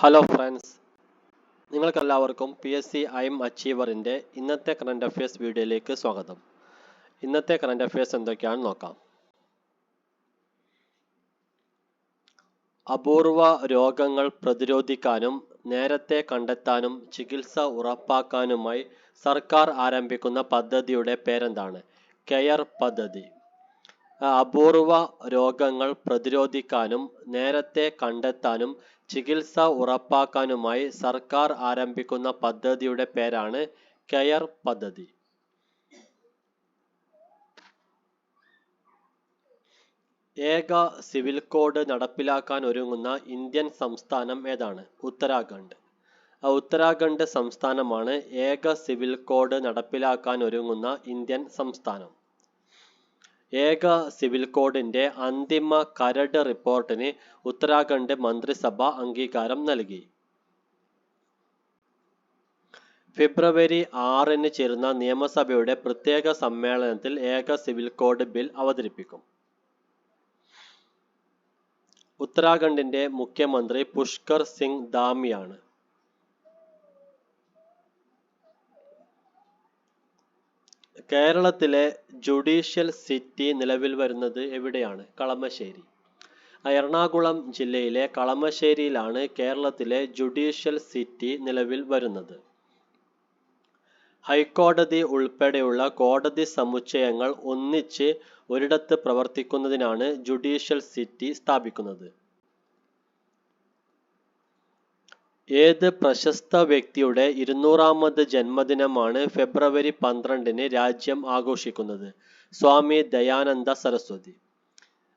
Hello friends നിങ്ങൾക്കെല്ലാവർക്കും P S C I M അച്ചീവറിന്റെ ഇന്നത്തെ current affairs വീഡിയോയിലേക്ക് സ്വാഗതം. ഇന്നത്തെ കറണ്ട് അഫയേഴ്സ് എന്തൊക്കെയാണെന്ന് നോക്കാം. അപൂർവ രോഗങ്ങൾ പ്രതിരോധിക്കാനും നേരത്തെ കണ്ടെത്താനും ചികിത്സ ഉറപ്പാക്കാനുമായി സർക്കാർ ആരംഭിക്കുന്ന പദ്ധതിയുടെ പേരെന്താണ്? കെയർ പദ്ധതി. അപൂർവ രോഗങ്ങൾ പ്രതിരോധിക്കാനും നേരത്തെ കണ്ടെത്താനും ചികിത്സ ഉറപ്പാക്കാനുമായി സർക്കാർ ആരംഭിക്കുന്ന പദ്ധതിയുടെ പേരാണ് കെയർ പദ്ധതി. ഏക സിവിൽ കോഡ് നടപ്പിലാക്കാൻ ഒരുങ്ങുന്ന ഇന്ത്യൻ സംസ്ഥാനം ഏതാണ്? ഉത്തരാഖണ്ഡ്. ഉത്തരാഖണ്ഡ് സംസ്ഥാനമാണ് ഏക സിവിൽ കോഡ് നടപ്പിലാക്കാൻ ഒരുങ്ങുന്ന ഇന്ത്യൻ സംസ്ഥാനം. ഏക സിവിൽ കോഡിന്റെ അന്തിമ കരട് റിപ്പോർട്ടിന് ഉത്തരാഖണ്ഡ് മന്ത്രിസഭ അംഗീകാരം നൽകി. ഫെബ്രുവരി ആറിന് ചേരുന്ന നിയമസഭയുടെ പ്രത്യേക സമ്മേളനത്തിൽ ഏക സിവിൽ കോഡ് ബിൽ അവതരിപ്പിക്കും. ഉത്തരാഖണ്ഡിന്റെ മുഖ്യമന്ത്രി പുഷ്കർ സിംഗ് ധാമിയാണ്. കേരളത്തിലെ ജുഡീഷ്യൽ സിറ്റി നിലവിൽ വരുന്നത് എവിടെയാണ്? കളമശ്ശേരി. എറണാകുളം ജില്ലയിലെ കളമശ്ശേരിയിലാണ് കേരളത്തിലെ ജുഡീഷ്യൽ സിറ്റി നിലവിൽ വരുന്നത്. ഹൈക്കോടതി ഉൾപ്പെടെയുള്ള കോടതി സമുച്ചയങ്ങൾ ഒന്നിച്ച് ഒരിടത്ത് പ്രവർത്തിക്കുന്നതിനാണ് ജുഡീഷ്യൽ സിറ്റി സ്ഥാപിക്കുന്നത്. ഏത് പ്രശസ്ത വ്യക്തിയുടെ ഇരുന്നൂറാമത് ജന്മദിനമാണ് ഫെബ്രുവരി പന്ത്രണ്ടിന് രാജ്യം ആഘോഷിക്കുന്നത്? സ്വാമി ദയാനന്ദ സരസ്വതി.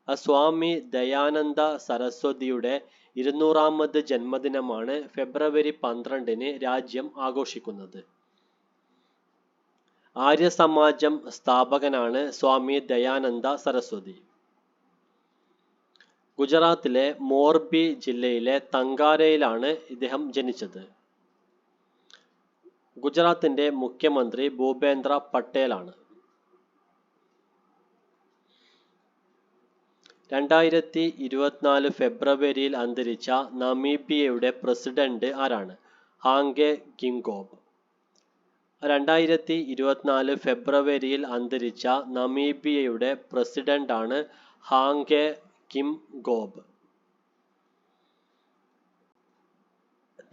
സ്വാമി ദയാനന്ദ സരസ്വതിയുടെ ഇരുന്നൂറാമത് ജന്മദിനമാണ് ഫെബ്രുവരി പന്ത്രണ്ടിന് രാജ്യം ആഘോഷിക്കുന്നത്. ആര്യസമാജം സ്ഥാപകനാണ് സ്വാമി ദയാനന്ദ സരസ്വതി. ഗുജറാത്തിലെ മോർബി ജില്ലയിലെ തങ്കാരയിലാണ് ഇദ്ദേഹം ജനിച്ചത്. ഗുജറാത്തിന്റെ മുഖ്യമന്ത്രി ഭൂപേന്ദ്ര പട്ടേലാണ്. രണ്ടായിരത്തി ഇരുപത്തിനാല് ഫെബ്രുവരിയിൽ അന്തരിച്ച നമീബിയയുടെ പ്രസിഡന്റ് ആരാണ്? ഹാങ്കെ ഗിങ്കോബ് രണ്ടായിരത്തി ഇരുപത്തിനാല് ഫെബ്രുവരിയിൽ അന്തരിച്ച നമീബിയയുടെ പ്രസിഡന്റാണ് ഹാങ്കെ കിം ഗോബ്.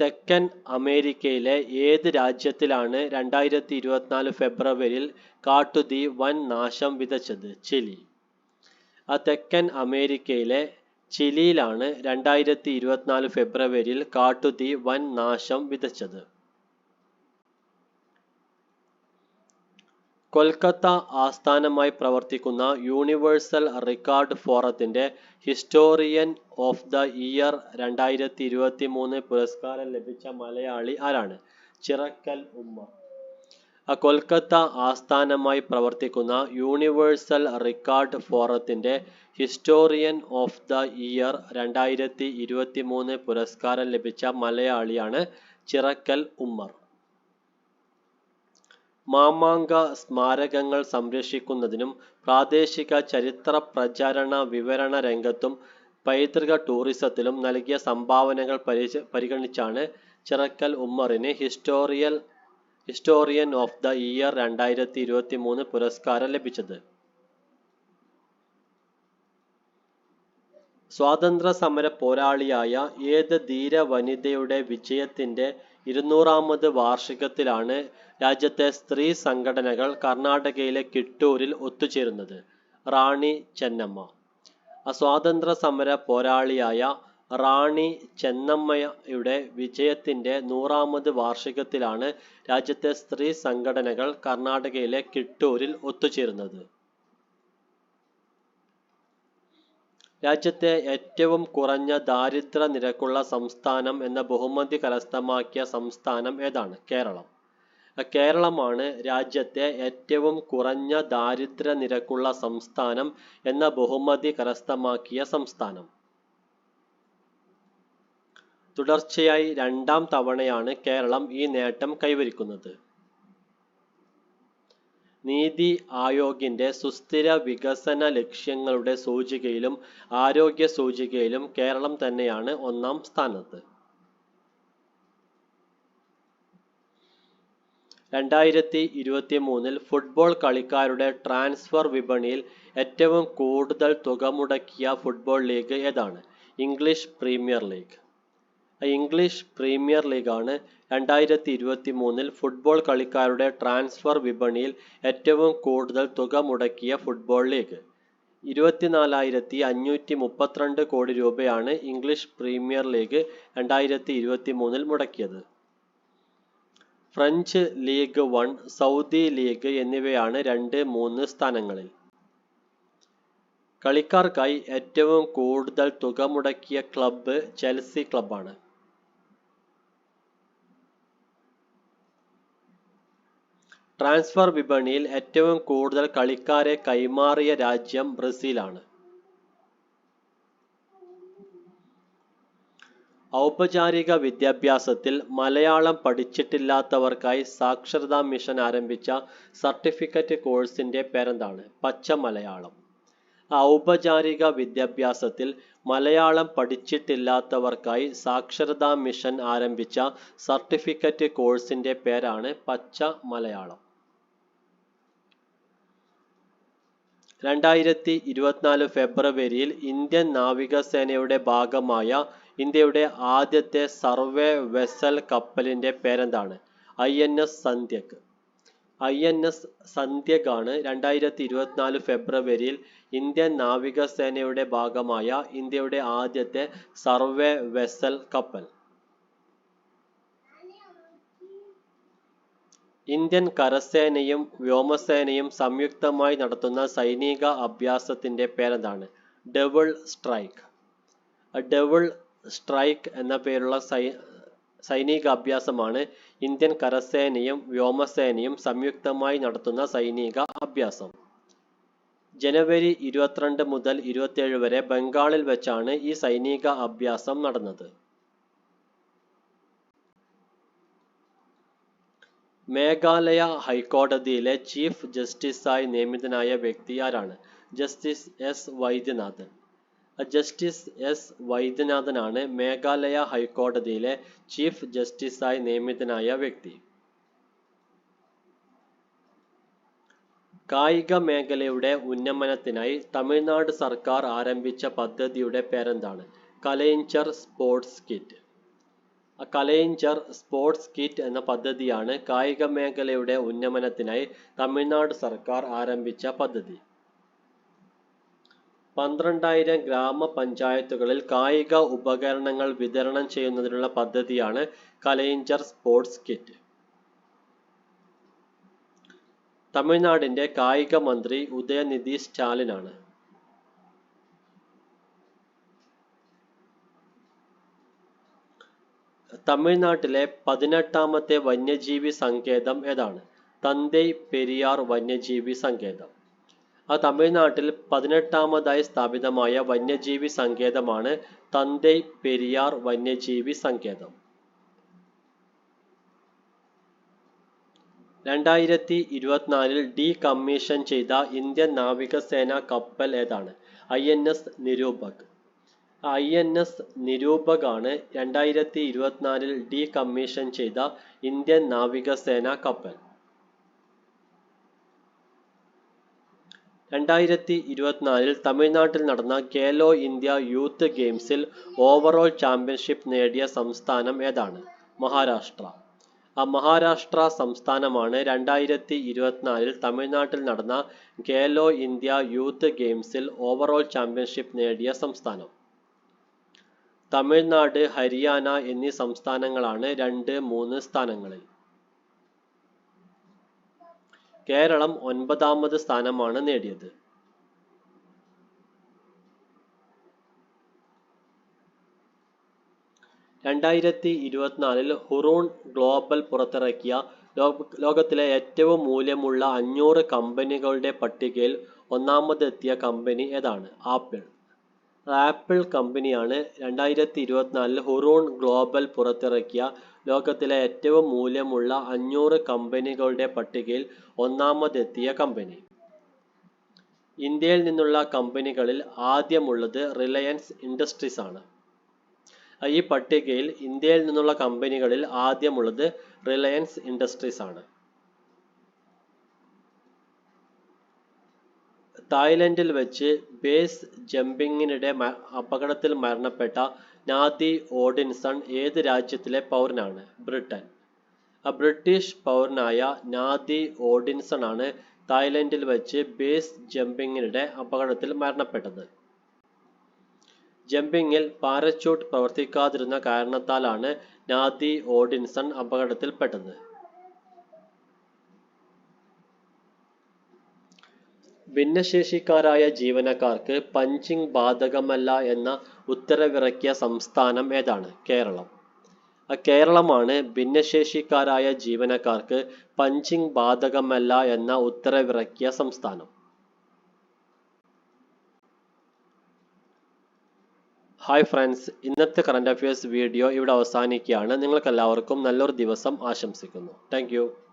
തെക്കൻ അമേരിക്കയിലെ ഏത് രാജ്യത്തിലാണ് രണ്ടായിരത്തി ഇരുപത്തിനാല് ഫെബ്രുവരിയിൽ കാട്ടുതീ വൻ നാശം വിതച്ചത്? ചിലി. ആ തെക്കൻ അമേരിക്കയിലെ ചിലിയിലാണ് രണ്ടായിരത്തി ഇരുപത്തിനാല് ഫെബ്രുവരിയിൽ കാട്ടുതീ വൻ നാശം വിതച്ചത്. കൊൽക്കത്ത ആസ്ഥാനമായി പ്രവർത്തിക്കുന്ന യൂണിവേഴ്സൽ റിക്കാർഡ് ഫോറത്തിന്റെ ഹിസ്റ്റോറിയൻ ഓഫ് ദ ഇയർ രണ്ടായിരത്തി ഇരുപത്തി മൂന്ന് പുരസ്കാരം ലഭിച്ച മലയാളി ആരാണ്? ചിറക്കൽ ഉമ്മർ കൊൽക്കത്ത ആസ്ഥാനമായി പ്രവർത്തിക്കുന്ന യൂണിവേഴ്സൽ റിക്കാർഡ് ഫോറത്തിന്റെ ഹിസ്റ്റോറിയൻ ഓഫ് ദ ഇയർ രണ്ടായിരത്തി ഇരുപത്തി മൂന്ന് പുരസ്കാരം ലഭിച്ച മലയാളിയാണ് ചിറക്കൽ ഉമ്മർ. മാമാങ്ക സ്മാരകങ്ങൾ സംരക്ഷിക്കുന്നതിനും പ്രാദേശിക ചരിത്ര പ്രചാരണ വിവരണ രംഗത്തും പൈതൃക ടൂറിസത്തിലും നൽകിയ സംഭാവനകൾ പരിഗണിച്ചാണ് Chirakkal ഉമ്മറിന് historian historian of the year രണ്ടായിരത്തി ഇരുപത്തി മൂന്ന് പുരസ്കാരം ലഭിച്ചത്. സ്വാതന്ത്ര്യ സമര പോരാളിയായ ഏത് ധീര വനിതയുടെ വിജയത്തിന്റെ ഇരുന്നൂറാമത് വാർഷികത്തിലാണ് രാജ്യത്തെ സ്ത്രീ സംഘടനകൾ കർണാടകയിലെ കിട്ടൂരിൽ ഒത്തുചേരുന്നത്. റാണി ചെന്നമ്മ. സ്വാതന്ത്ര്യ സമര പോരാളിയായ റാണി ചെന്നമ്മയുടെ വിജയത്തിന്റെ നൂറാമത് വാർഷികത്തിലാണ് രാജ്യത്തെ സ്ത്രീ സംഘടനകൾ കർണാടകയിലെ കിട്ടൂരിൽ ഒത്തുചേരുന്നത്. രാജ്യത്തെ ഏറ്റവും കുറഞ്ഞ ദാരിദ്ര്യ നിരക്കുള്ള സംസ്ഥാനം എന്ന ബഹുമതി കരസ്ഥമാക്കിയ സംസ്ഥാനം ഏതാണ്? കേരളം. കേരളമാണ് രാജ്യത്തെ ഏറ്റവും കുറഞ്ഞ ദാരിദ്ര്യ നിരക്കുള്ള സംസ്ഥാനം എന്ന ബഹുമതി കരസ്ഥമാക്കിയ സംസ്ഥാനം. തുടർച്ചയായി രണ്ടാം തവണയാണ് കേരളം ഈ നേട്ടം കൈവരിക്കുന്നത്. നീതി ആയോഗിന്റെ സുസ്ഥിര വികസന ലക്ഷ്യങ്ങളുടെ സൂചികയിലും ആരോഗ്യ സൂചികയിലും കേരളം തന്നെയാണ് ഒന്നാം സ്ഥാനത്ത്. രണ്ടായിരത്തി ഇരുപത്തി മൂന്നിൽ ഫുട്ബോൾ കളിക്കാരുടെ ട്രാൻസ്ഫർ വിപണിയിൽ ഏറ്റവും കൂടുതൽ തുക മുടക്കിയ ഫുട്ബോൾ ലീഗ് ഏതാണ്? English premier league English premier ലീഗാണ് രണ്ടായിരത്തി ഇരുപത്തി മൂന്നിൽ ഫുട്ബോൾ കളിക്കാരുടെ ട്രാൻസ്ഫർ വിപണിയിൽ ഏറ്റവും കൂടുതൽ തുക മുടക്കിയ ഫുട്ബോൾ ലീഗ് ഇരുപത്തിനാലായിരത്തി അഞ്ഞൂറ്റി മുപ്പത്തിരണ്ട് കോടി രൂപയാണ് ഇംഗ്ലീഷ് പ്രീമിയർ ലീഗ് രണ്ടായിരത്തി ഇരുപത്തി മൂന്നിൽ മുടക്കിയത്. French league one Saudi league എന്നിവയാണ് രണ്ട് മൂന്ന് സ്ഥാനങ്ങളിൽ. കളിക്കാർക്കായി ഏറ്റവും കൂടുതൽ തുക മുടക്കിയ ക്ലബ്ബ് ചെൽസി ക്ലബ്ബാണ്. ട്രാൻസ്ഫർ വിപണിയിൽ ഏറ്റവും കൂടുതൽ കളിക്കാരെ കൈമാറിയ രാജ്യം ബ്രസീലാണ്. ഔപചാരിക വിദ്യാഭ്യാസത്തിൽ മലയാളം പഠിച്ചിട്ടില്ലാത്തവർക്കായി സാക്ഷരതാ മിഷൻ ആരംഭിച്ച സർട്ടിഫിക്കറ്റ് കോഴ്സിന്റെ പേരെന്താണ്? പച്ച മലയാളം. ഔപചാരിക വിദ്യാഭ്യാസത്തിൽ മലയാളം പഠിച്ചിട്ടില്ലാത്തവർക്കായി സാക്ഷരതാ മിഷൻ ആരംഭിച്ച സർട്ടിഫിക്കറ്റ് കോഴ്സിന്റെ പേരാണ് പച്ച മലയാളം. രണ്ടായിരത്തി ഇരുപത്തിനാല് ഫെബ്രുവരിയിൽ ഇന്ത്യൻ നാവികസേനയുടെ ഭാഗമായ ഇന്ത്യയുടെ ആദ്യത്തെ സർവേ വെസൽ കപ്പലിന്റെ പേരെന്താണ്? ഐ എൻ എസ് സന്ധ്യക്. ഐ എൻ എസ് സന്ധ്യകാണ് രണ്ടായിരത്തി ഇരുപത്തിനാല് ഫെബ്രുവരിയിൽ ഇന്ത്യൻ നാവികസേനയുടെ ഭാഗമായ ഇന്ത്യയുടെ ആദ്യത്തെ സർവേ വെസൽ കപ്പൽ. ഇന്ത്യൻ കരസേനയും വ്യോമസേനയും സംയുക്തമായി നടത്തുന്ന സൈനിക അഭ്യാസത്തിന്റെ പേരെന്താണ്? Double strike. ഡെവിൾ സ്ട്രൈക്ക് എന്ന പേരുള്ള സൈ സൈനികാഭ്യാസമാണ് ഇന്ത്യൻ കരസേനയും വ്യോമസേനയും സംയുക്തമായി നടത്തുന്ന സൈനിക അഭ്യാസം ജനുവരി ഇരുപത്തിരണ്ട് മുതൽ ഇരുപത്തിയേഴ് വരെ ബംഗാളിൽ വെച്ചാണ് ഈ സൈനിക അഭ്യാസം നടന്നത്. മേഘാലയ ഹൈക്കോടതിയിലെ ചീഫ് ജസ്റ്റിസായി നിയമിതനായ വ്യക്തി ആരാണ് justice S Vaidyanathan. Justice S വൈദ്യനാഥനാണ് മേഘാലയ ഹൈക്കോടതിയിലെ ചീഫ് ജസ്റ്റിസായി നിയമിതനായ വ്യക്തി. കായിക മേഖലയുടെ ഉന്നമനത്തിനായി തമിഴ്നാട് സർക്കാർ ആരംഭിച്ച പദ്ധതിയുടെ പേരെന്താണ്? Kalaignar sports kit. Kalaignar sports kit എന്ന പദ്ധതിയാണ് കായിക മേഖലയുടെ ഉന്നമനത്തിനായി തമിഴ്നാട് സർക്കാർ ആരംഭിച്ച പദ്ധതി. പന്ത്രണ്ടായിരം ഗ്രാമപഞ്ചായത്തുകളിൽ കായിക ഉപകരണങ്ങൾ വിതരണം ചെയ്യുന്നതിനുള്ള പദ്ധതിയാണ് കലൈഞ്ചർ സ്പോർട്സ് കിറ്റ്. തമിഴ്നാടിന്റെ കായിക മന്ത്രി ഉദയനിധി സ്റ്റാലിനാണ്. തമിഴ്നാട്ടിലെ പതിനെട്ടാമത്തെ വന്യജീവി സങ്കേതം ഏതാണ്? തന്തൈ പെരിയാർ വന്യജീവി സങ്കേതം. ആ തമിഴ്നാട്ടിൽ പതിനെട്ടാമതായി സ്ഥാപിതമായ വന്യജീവി സങ്കേതമാണ് തന്തൈ പെരിയാർ വന്യജീവി സങ്കേതം. രണ്ടായിരത്തി ഇരുപത്തിനാലിൽ ഡി കമ്മീഷൻ ചെയ്ത ഇന്ത്യൻ നാവികസേന കപ്പൽ ഏതാണ്? I N S Nirupak. I N S Nirupak ആണ് രണ്ടായിരത്തി ഇരുപത്തിനാലിൽ ഡി കമ്മീഷൻ ചെയ്ത ഇന്ത്യൻ നാവികസേന കപ്പൽ. രണ്ടായിരത്തി ഇരുപത്തിനാലിൽ തമിഴ്നാട്ടിൽ നടന്ന ഖേലോ ഇന്ത്യ യൂത്ത് ഗെയിംസിൽ ഓവറോൾ ചാമ്പ്യൻഷിപ്പ് നേടിയ സംസ്ഥാനം ഏതാണ്? മഹാരാഷ്ട്ര. ആ മഹാരാഷ്ട്ര സംസ്ഥാനമാണ് രണ്ടായിരത്തി ഇരുപത്തിനാലിൽ തമിഴ്നാട്ടിൽ നടന്ന ഖേലോ ഇന്ത്യ യൂത്ത് ഗെയിംസിൽ ഓവറോൾ ചാമ്പ്യൻഷിപ്പ് നേടിയ സംസ്ഥാനം. തമിഴ്നാട് ഹരിയാന എന്നീ സംസ്ഥാനങ്ങളാണ് രണ്ട് മൂന്ന് സ്ഥാനങ്ങളിൽ. കേരളം ഒൻപതാമത് സ്ഥാനമാണ് നേടിയത്. രണ്ടായിരത്തി ഇരുപത്തിനാലിൽ ഹുറൂൺ ഗ്ലോബൽ പുറത്തിറക്കിയ ലോകത്തിലെ ഏറ്റവും മൂല്യമുള്ള അഞ്ഞൂറ് കമ്പനികളുടെ പട്ടികയിൽ ഒന്നാമതെത്തിയ കമ്പനി ഏതാണ്? ആപ്പിൾ. ആപ്പിൾ കമ്പനിയാണ് രണ്ടായിരത്തി ഇരുപത്തിനാലിൽ ഹുറൂൺ ഗ്ലോബൽ പുറത്തിറക്കിയ ലോകത്തിലെ ഏറ്റവും മൂല്യമുള്ള അഞ്ഞൂറ് കമ്പനികളുടെ പട്ടികയിൽ ഒന്നാമതെത്തിയ കമ്പനി. ഇന്ത്യയിൽ നിന്നുള്ള കമ്പനികളിൽ ആദ്യമുള്ളത് റിലയൻസ് ഇൻഡസ്ട്രീസ് ആണ്. ഈ പട്ടികയിൽ ഇന്ത്യയിൽ നിന്നുള്ള കമ്പനികളിൽ ആദ്യമുള്ളത് റിലയൻസ് ഇൻഡസ്ട്രീസ് ആണ്. തായ്ലൻഡിൽ വെച്ച് ബേസ് ജമ്പിങ്ങിനിടെ അപകടത്തിൽ മരണപ്പെട്ട നാദി ഓഡിൻസൺ ഏത് രാജ്യത്തിലെ പൗരനാണ്? ബ്രിട്ടൻ. ബ്രിട്ടീഷ് പൗരനായ നാദി ഓഡിൻസൺ ആണ് തായ്ലൻഡിൽ വെച്ച് ബേസ് ജമ്പിങ്ങിനിടെ അപകടത്തിൽ മരണപ്പെട്ടത്. ജമ്പിങ്ങിൽ പാരച്യൂട്ട് പ്രവർത്തിക്കാതിരുന്ന കാരണത്താലാണ് നാദി ഓഡിൻസൺ അപകടത്തിൽപ്പെട്ടത്. ഭിന്നശേഷിക്കാരായ ജീവനക്കാർക്ക് പഞ്ചിങ് ബാധകമല്ല എന്ന ഉത്തരവിറക്കിയ സംസ്ഥാനം ഏതാണ്? കേരളം. കേരളമാണ് ഭിന്നശേഷിക്കാരായ ജീവനക്കാർക്ക് പഞ്ചിങ് ബാധകമല്ല എന്ന ഉത്തരവിറക്കിയ സംസ്ഥാനം. ഹായ് ഫ്രണ്ട്സ് ഇന്നത്തെ കറണ്ട് അഫയേഴ്സ് വീഡിയോ ഇവിടെ അവസാനിക്കുകയാണ്. നിങ്ങൾക്കെല്ലാവർക്കും നല്ലൊരു ദിവസം ആശംസിക്കുന്നു. താങ്ക്